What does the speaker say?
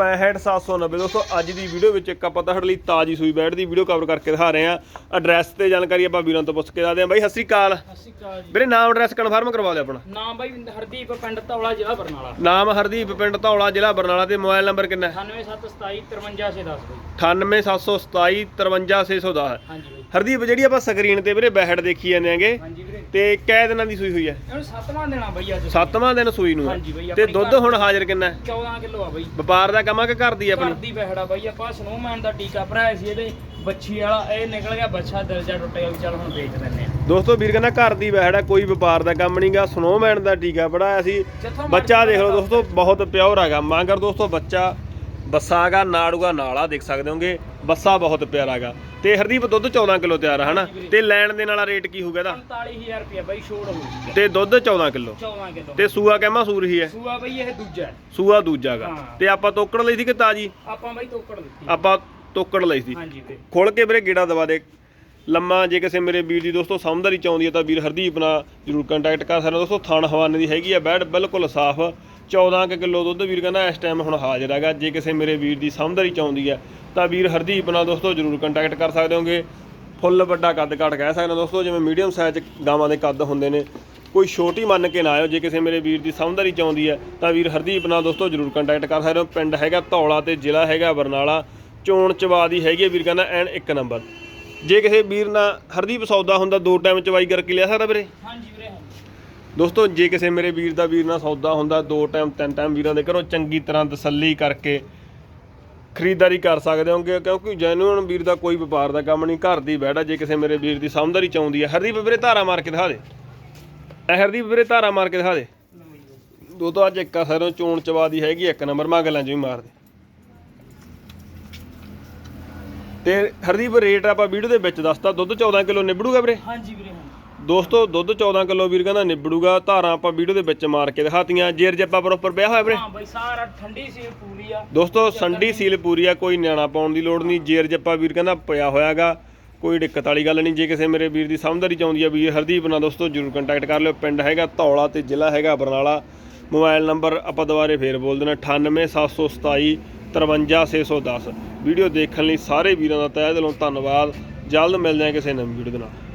65790 ਦੋਸਤੋ ਅੱਜ ਦੀ ਵੀਡੀਓ ਵਿੱਚ ਇੱਕ ਆਪਾਂ ਤੁਹਾਡੇ ਲਈ ਤਾਜੀ ਸੂਈ ਬੈਠ ਦੀ ਵੀਡੀਓ ਕਵਰ ਕਰਕੇ ਦਿਖਾ ਰਹੇ ਹਾਂ। ਐਡਰੈਸ ਤੇ ਜਾਣਕਾਰੀ ਆਪਾਂ ਵੀਰਾਂ ਤੋਂ ਪੁੱਛ ਕੇ ਦੱਸਦੇ ਹਾਂ। ਬਾਈ ਸਤਿ ਸ਼੍ਰੀ ਅਕਾਲ। ਸਤਿ ਸ਼੍ਰੀ ਅਕਾਲ ਜੀ। ਵੀਰੇ ਨਾਮ ਐਡਰੈਸ ਕਨਫਰਮ ਕਰਵਾ ਦਿਓ ਆਪਣਾ। ਨਾਮ ਬਾਈ ਹਰਦੀਪ ਪਿੰਡ ਧੌਲਾ ਜ਼ਿਲ੍ਹਾ ਬਰਨਾਲਾ। ਨਾਮ ਹਰਦੀਪ ਪਿੰਡ ਧੌਲਾ ਜ਼ਿਲ੍ਹਾ ਬਰਨਾਲਾ ਤੇ ਮੋਬਾਈਲ ਨੰਬਰ ਕਿੰਨਾ ਹੈ? 9727 53610 ਬਾਈ। 98727 53610 ਹਾਂਜੀ ਹਰਦੀਪ ਜਿਹੜੀ ਆਪਾਂ ਸਕਰੀਨ ਤੇ ਵੀਰੇ ਬੈਹੜ ਦੇਖੀ ਜਾਂਦੇ ਆਂਗੇ ਹਾਂਜੀ ਵੀਰੇ। ਤੇ ਕੈ ਦਿਨਾਂ ਦੀ ਸੂਈ ਹੋਈ ਹੈ? ਇਹਨੂੰ ਸੱਤਵਾਂ ਦੇਣਾ ਬਾਈ ਅੱਜ। ਸੱਤਵਾਂ ਦਿਨ ਸੂਈ ਨੂੰ ਹੈ। ਹਾਂਜੀ ਬਈ, ਤੇ ਆਪਣੀ ਦੁੱਧ ਘਰ- ਹੁਣ ਹਾਜ਼ਰ ਕਿੰਨਾ ਹੈ? 14 ਕਿਲੋ ਆ ਬਾਈ। ਵਪਾਰ ਦਾ ਕੰਮ ਆ ਕਿ ਘਰ ਦੀ ਆਪਣੀ? ਘਰ ਦੀ ਬਹਿੜਾ ਬਾਈ ਆਪਾਂ ਸਨੋਮੈਨ ਦਾ ਟੀਕਾ ਭਰਾਇਆ ਸੀ ਇਹਦੇ ਬੱਚੀ ਵਾਲਾ ਇਹ ਨਿਕਲ ਗਿਆ ਬੱਚਾ ਦਿਲ ਜਾ ਟੁੱਟ ਗਿਆ ਵੀ ਚੱਲ ਹੁਣ ਵੇਚ ਦਿੰਦੇ ਆ ਦੋਸਤੋ ਵੀਰ ਕਹਿੰਦਾ ਘਰ ਦੀ ਬੈਹੜ ਹੈ ਕੋਈ ਵਪਾਰ ਦਾ ਕੰਮ ਨਹੀਂਗਾ ਸਨੋਮੈਨ ਦਾ ਟੀਕਾ ਪੜਾਇਆ ਸੀ। ਜਿੱਥੋਂ ਬੱਚਾ ਮਰਜ਼ੀ ਦੇਖ ਲਓ ਦੋਸਤੋ ਬਹੁਤ ਪਿਓਰ ਹੈਗਾ। ਮਾਂਗਰ ਦੋਸਤੋ ਬੱਚਾ ਬੱਸਾਗਾ ਨਾੜੂਗਾ ਨਾਲਾ ਦੇਖ ਸਕਦੇ ਹੋਗੇ। ਬੱਸਾ ਬਹੁਤ ਪਿਆਰਾ ਹੈਗਾ। ਤੇ ਹਰਦੀਪ ਦੁੱਧ 14 ਕਿਲੋ ਤਿਆਰ ਹੈ ਹਨਾ? ਤੇ ਲੈਣ ਦੇ ਨਾਲ ਰੇਟ ਕੀ ਹੋਊਗਾ ਇਹਦਾ? 45000 ਰੁਪਏ ਬਾਈ ਛੋੜ ਹੋਊਗੀ ਤੇ ਦੁੱਧ 14 ਕਿਲੋ। 14 ਕਿਲੋ। ਤੇ ਸੂਆ ਕਹਿਮਾ ਸੂਰ ਹੀ ਹੈ? ਸੂਆ ਬਾਈ ਇਹ ਦੂਜਾ ਹੈ। ਸੂਆ ਦੂਜਾਗਾ। ਤੇ ਆਪਾਂ ਤੋਕੜ ਲਈ ਸੀ ਕਿ ਤਾਜੀ? ਆਪਾਂ ਬਾਈ ਤੋਕੜ ਦਿੱਤੀ ਆਪਾਂ ਤੋਕੜ ਲਈ ਸੀ। ਹਾਂਜੀ ਖੋਲ ਕੇ ਵੀਰੇ ਗੇੜਾ ਦਵਾ ਦੇ। ਲੰਮਾ ਜੇ ਕਿਸੇ ਮੇਰੇ ਵੀਰ ਦੀ ਦੋਸਤੋ ਸਮਝਦਾਰੀ ਚਾਹੁੰਦੀ ਹੈ ਤਾਂ ਵੀਰ ਹਰਦੀਪ ਨਾਲ ਜਰੂਰ ਕੰਟੈਕਟ ਕਰ ਸਕਦਾ। ਦੋਸਤੋ ਥਣ ਹਵਾਨੇ ਦੀ ਹੈਗੀ ਆ ਬੈਡ ਬਿਲਕੁਲ ਸਾਫ਼। 14 ਕੁ ਕਿਲੋ ਦੁੱਧ ਵੀਰ ਕਹਿੰਦਾ ਇਸ ਟਾਈਮ ਹੁਣ ਹਾਜ਼ਰ ਹੈਗਾ। ਜੇ ਕਿਸੇ ਮੇਰੇ ਵੀਰ ਦੀ ਸਮਝਦਾਰੀ ਚਾਹੁੰਦੀ ਹੈ, ਤਾਂ ਵੀਰ ਹਰਦੀਪ ਨਾਲ ਦੋਸਤੋ ਜਰੂਰ ਕੰਟੈਕਟ ਕਰ ਸਕਦੇ ਹੋਗੇ। ਫੁੱਲ ਵੱਡਾ ਕੱਦ ਕਾਠ ਕਹਿ ਸਕਦੇ ਹਾਂ ਦੋਸਤੋ, ਜਿਵੇਂ ਮੀਡੀਅਮ ਸਾਈਜ਼ ਗਾਵਾਂ ਦੇ ਕੱਦ ਹੁੰਦੇ ਨੇ। ਕੋਈ ਛੋਟੀ ਮੰਨ ਕੇ ਨਾ ਆਇਓ, ਜੇ ਕਿਸੇ ਮੇਰੇ ਵੀਰ ਦੀ ਸਮਝਦਾਰੀ ਚਾਹੁੰਦੀ ਹੈ, ਤਾਂ ਵੀਰ ਹਰਦੀਪ ਨਾਲ ਦੋਸਤੋ ਜਰੂਰ ਕੰਟੈਕਟ ਕਰ ਸਕਦੇ ਹੋ। ਪਿੰਡ ਹੈਗਾ ਧੌਲਾ ਤੇ ਜ਼ਿਲ੍ਹਾ ਹੈਗਾ ਬਰਨਾਲਾ। ਚੋਣ ਚਵਾ ਦੀ ਹੈਗੀ ਹੈ ਵੀਰ ਕਹਿੰਦਾ ਐਨ ਇੱਕ ਨੰਬਰ। ਜੇ ਕਿਸੇ ਵੀਰ ਨਾਲ ਹਰਦੀਪ ਸੌਦਾ ਹੁੰਦਾ, ਦੋ ਟਾਈਮ ਚਵਾਈ ਕਰਕੇ ਲਿਆ ਸਕਦਾ ਵੀਰੇ? ਦੋਸਤੋ, ਜੇ ਕਿਸੇ ਮੇਰੇ ਵੀਰ ਦਾ ਵੀਰ ਨਾਲ ਸੌਦਾ ਹੁੰਦਾ, ਦੋ ਟਾਈਮ, ਤਿੰਨ ਟਾਈਮ ਵੀਰਾਂ ਦੇ ਘਰੋਂ ਚੰਗੀ ਤਰ੍ਹਾਂ ਤਸੱਲੀ ਕਰਕੇ ਖਰੀਦਦਾਰੀ ਕਰ ਸਕਦੇ ਹੋਗੇ ਕਿਉਂਕਿ ਜੈਨੂਨ ਵੀਰ ਦਾ ਕੋਈ ਵਪਾਰ ਦਾ ਕੰਮ ਨਹੀਂ, ਘਰ ਦੀ ਬੈੜਾ ਜੇ ਕਿਸੇ ਮੇਰੇ ਵੀਰ ਦੀ ਸਮਝਦਾਰੀ ਚਾਹੁੰਦੀ ਹੈ ਹਰਦੀਪ ਵੀਰੇ, ਧਾਰਾ ਮਾਰ ਕੇ ਦਿਖਾ ਦੇ। ਹਰਦੀਪ ਵੀਰੇ, ਧਾਰਾ ਮਾਰ ਕੇ ਦਿਖਾ ਦੇ। ਦੋ ਤੋਂ ਅੱਜ ਇੱਕ ਸਰੋਂ ਚੋਣ ਚਵਾ ਦੀ ਹੈਗੀ ਇੱਕ ਨੰਬਰ, ਮਾ ਗੱਲਾਂ ਚ ਮਾਰ ਦੇ। ਤੇ ਹਰਦੀਪ, ਰੇਟ ਆਪਾਂ ਵੀਡੀਓ ਦੇ ਵਿੱਚ ਦੱਸਤਾ, ਦੁੱਧ 14 ਕਿਲੋ ਨਿਬੜੂਗਾ ਵੀਰੇ? ਹਾਂਜੀ ਵੀਰੇ ਦੋਸਤੋ ਦੁੱਧ 14 ਕਿਲੋ ਵੀਰ ਕਹਿੰਦਾ ਨਿਬੜੂਗਾ ਧਾਰਾਂ ਆਪਾਂ ਵੀਡੀਓ ਦੇ ਵਿੱਚ ਮਾਰ ਕੇ ਦਿਖਾਤੀਆਂ। ਜੇਰ ਜੱਪਾ ਪ੍ਰੋਪਰ ਪਿਆ ਹੋਇਆ ਵੀਰੇ? ਹਾਂ ਬਾਈ ਸਾਰਾ ਠੰਡੀ ਸੀ ਪੂਰੀ ਆ। ਦੋਸਤੋ ਸੰਡੀ ਸੀਲ ਪੂਰੀ ਆ ਕੋਈ ਨਿਆਣਾ ਪਾਉਣ ਦੀ ਲੋੜ ਨਹੀਂ। ਜੇਰ ਜੱਪਾ ਵੀਰ ਕਹਿੰਦਾ ਪਿਆ ਹੋਇਆਗਾ ਕੋਈ ਦਿੱਕਤ ਵਾਲੀ ਗੱਲ ਨਹੀਂ। ਜੇ ਕਿਸੇ ਮੇਰੇ ਵੀਰ ਦੀ ਸਮਝਦਾਰੀ ਚਾਹੁੰਦੀ ਆ ਵੀਰ ਹਰਦੀਪ ਨਾਲ ਦੋਸਤੋ ਜਰੂਰ ਕੰਟੈਕਟ ਕਰ ਲਿਓ। ਪਿੰਡ ਹੈਗਾ ਧੌਲਾ ਤੇ ਜ਼ਿਲ੍ਹਾ ਹੈਗਾ ਬਰਨਾਲਾ। ਮੋਬਾਈਲ ਨੰਬਰ ਆਪਾਂ ਦੁਬਾਰੇ ਫੇਰ ਬੋਲ ਦੇਣਾ 98727 53610 ਵੀਡੀਓ ਦੇਖਣ ਲਈ ਸਾਰੇ ਵੀਰਾਂ ਦਾ ਤਹਿ ਦਿਲੋਂ ਧੰਨਵਾਦ। ਜਲਦ ਮਿਲਦੇ ਹਾਂ ਕਿਸੇ ਨਵੀਂ ਵੀਡੀਓ ਦੇ ਨਾਲ।